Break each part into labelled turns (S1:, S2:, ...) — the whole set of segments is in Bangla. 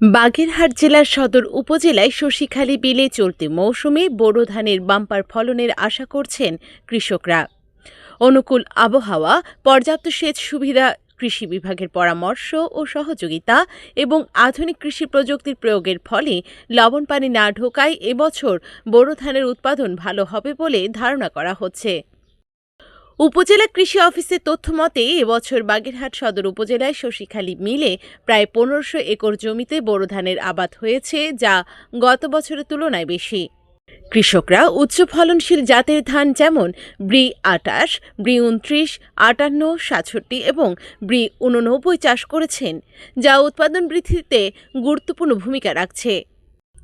S1: বাগেরহাট জেলার সদর উপজেলায় শশীখালী বিলে চলতি মৌসুমে বোরো ধানের বাম্পার ফলনের আশা করছেন কৃষকরা। অনুকূল আবহাওয়া, পর্যাপ্ত সেচ সুবিধা, কৃষি বিভাগের পরামর্শ ও সহযোগিতা এবং আধুনিক কৃষি প্রযুক্তির প্রয়োগের ফলে লবণ পানি না ঢোকায় এবছর বোরো ধানের উৎপাদন ভালো হবে বলে ধারণা করা হচ্ছে। উপজেলা কৃষি অফিসের তথ্য মতে, এবছর বাগেরহাট সদর উপজেলায় শশীখালী মিলে প্রায় পনেরোশো একর জমিতে বোরো ধানের আবাদ হয়েছে, যা গত বছরের তুলনায় বেশি। কৃষকরা উচ্চ ফলনশীল জাতের ধান যেমন ব্রি আটাশ, ব্রি উনত্রিশ, আটান্ন, সাতষট্টি এবং ব্রি উননব্বই চাষ করেছেন, যা উৎপাদন বৃদ্ধিতে গুরুত্বপূর্ণ ভূমিকা রাখছে।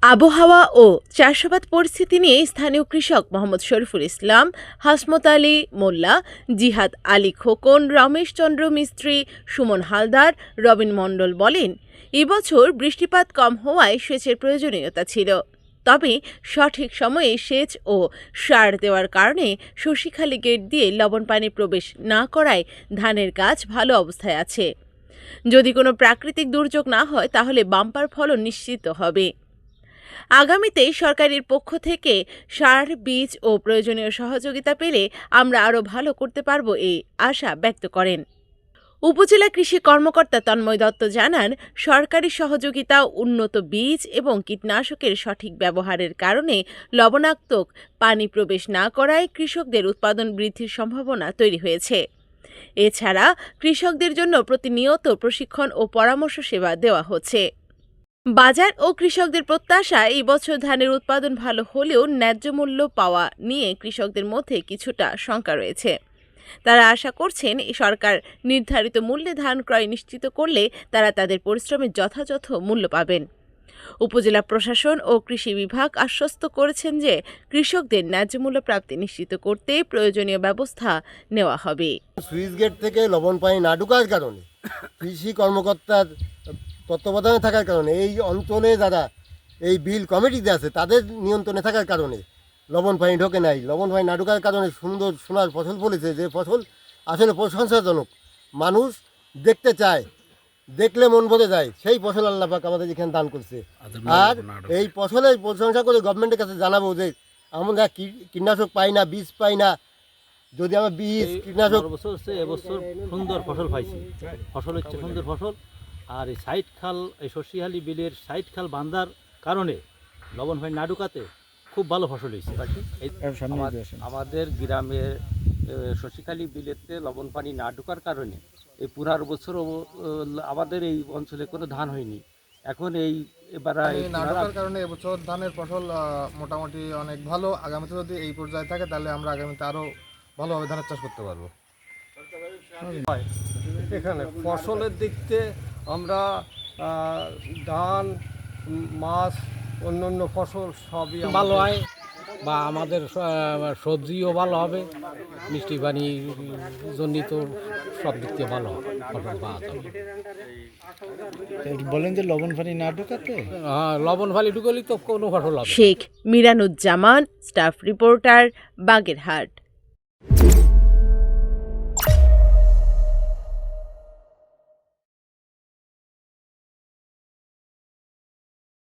S1: আবহাওয়া ও চাষাবাদ পরিস্থিতি নিয়ে স্থানীয় কৃষক মোহাম্মদ শরীফুল ইসলাম, হাসমত আলী মোল্লা, জিহাদ আলী খোকন, রমেশ চন্দ্র মিস্ত্রি, সুমন হালদার, রবিন মণ্ডল বলেন এবছর বৃষ্টিপাত কম হওয়ায় সেচের প্রয়োজনীয়তা ছিল। তবে সঠিক সময়ে সেচ ও সার দেওয়ার কারণে শশীখালী গেট দিয়ে লবণ পানি প্রবেশ না করায় ধানের গাছ ভালো অবস্থায় আছে। যদি কোনো প্রাকৃতিক দুর্যোগ না হয়, তাহলে বাম্পার ফলন নিশ্চিত হবে। আগামীতে সরকারের পক্ষ থেকে সার, বীজ ও প্রয়োজনীয় সহযোগিতা পেলে আমরা আরও ভালো করতে পারব এই আশা ব্যক্ত করেন। উপজেলা কৃষি কর্মকর্তা তন্ময় দত্ত জানান, সরকারি সহযোগিতা, উন্নত বীজ এবং কীটনাশকের সঠিক ব্যবহারের কারণে লবণাক্তক পানি প্রবেশ না করায় কৃষকদের উৎপাদন বৃদ্ধির সম্ভাবনা তৈরি হয়েছে। এছাড়া কৃষকদের জন্য প্রতিনিয়ত প্রশিক্ষণ ও পরামর্শ সেবা দেওয়া হচ্ছে। বাজার ও কৃষকদের প্রত্যাশা, এই বছর ধানের উৎপাদন ভালো হলেও ন্যায্য মূল্য পাওয়া নিয়ে কৃষকদের মধ্যে কিছুটা শঙ্কা রয়েছে। তারা আশা করছেন সরকার নির্ধারিত মূল্যে ধান ক্রয় নিশ্চিত করলে তারা তাদের পরিশ্রমের যথাযথ মূল্য পাবেন। উপজেলা প্রশাসন ও কৃষি বিভাগ আশ্বস্ত করেছেন যে, কৃষকদের ন্যায্য মূল্য প্রাপ্তি নিশ্চিত করতে প্রয়োজনীয় ব্যবস্থা নেওয়া হবে।
S2: সুইচ গেট থেকে লবণ পানি না ঢোকার কারণে কৃষি কর্মকর্তার তত্ত্বাবধানে থাকার কারণে এই অঞ্চলে যারা এই বিল কমিটিতে আছে তাদের নিয়ন্ত্রণে থাকার কারণে লবণ পানি ঢোকে নাই। লবণ পানি না ঢোকার কারণে সুন্দর সোনার ফসল ফলেছে যে ফসল আসলে প্রশংসাজনক। মানুষ দেখতে চায় দেখলে মন ভরে যায় সেই ফসল আল্লাহ পাক আমাদের এখানে দান করছে। আর এই ফসলের প্রশংসা করে গভর্নমেন্টের কাছে জানাব যে আমরা কীটনাশক পাই না বীজ পাই না যদি আমরা বীজ কীটনাশক
S3: বছর এবছর সুন্দর ফসল পাইছি। ফসল হচ্ছে সুন্দর ফসল। আর এই সাইড খাল এই শশীহালি বিলের সাইড খাল বান্ধার কারণে লবণ ভাই না ঢুকাতে খুব ভালো ফসল হয়েছে। এই
S4: আমাদের গ্রামের শশীখালী বিলেতে লবণ পানি না ঢোকার কারণে এই পুরার বছর আমাদের এই অঞ্চলে কোনো ধান হয়নি। এখন এই এবার
S5: না ঢোকার কারণে এবছর ধানের ফসল মোটামুটি অনেক ভালো। আগামীতে যদি এই পর্যায়ে থাকে তাহলে আমরা আগামীতে আরও ভালোভাবে ধানের চাষ করতে পারব।
S6: এখানে ফসলের দিক থেকে আমরা ধান মাছ অন্য অন্য ফসল সবই ভালো হয় বা আমাদের সবজিও ভালো হবে। মিষ্টি পানি জনিত সব দিক থেকে ভালো হবে ফসল পাওয়া
S7: বলেন যে লবণ পানি না ঢোকাতে?
S6: হ্যাঁ লবণ ফালি ঢুকলেই তো কোনো ফসল হবে
S1: শেখ মিরানুজ্জামান স্টাফ রিপোর্টার বাগেরহাট।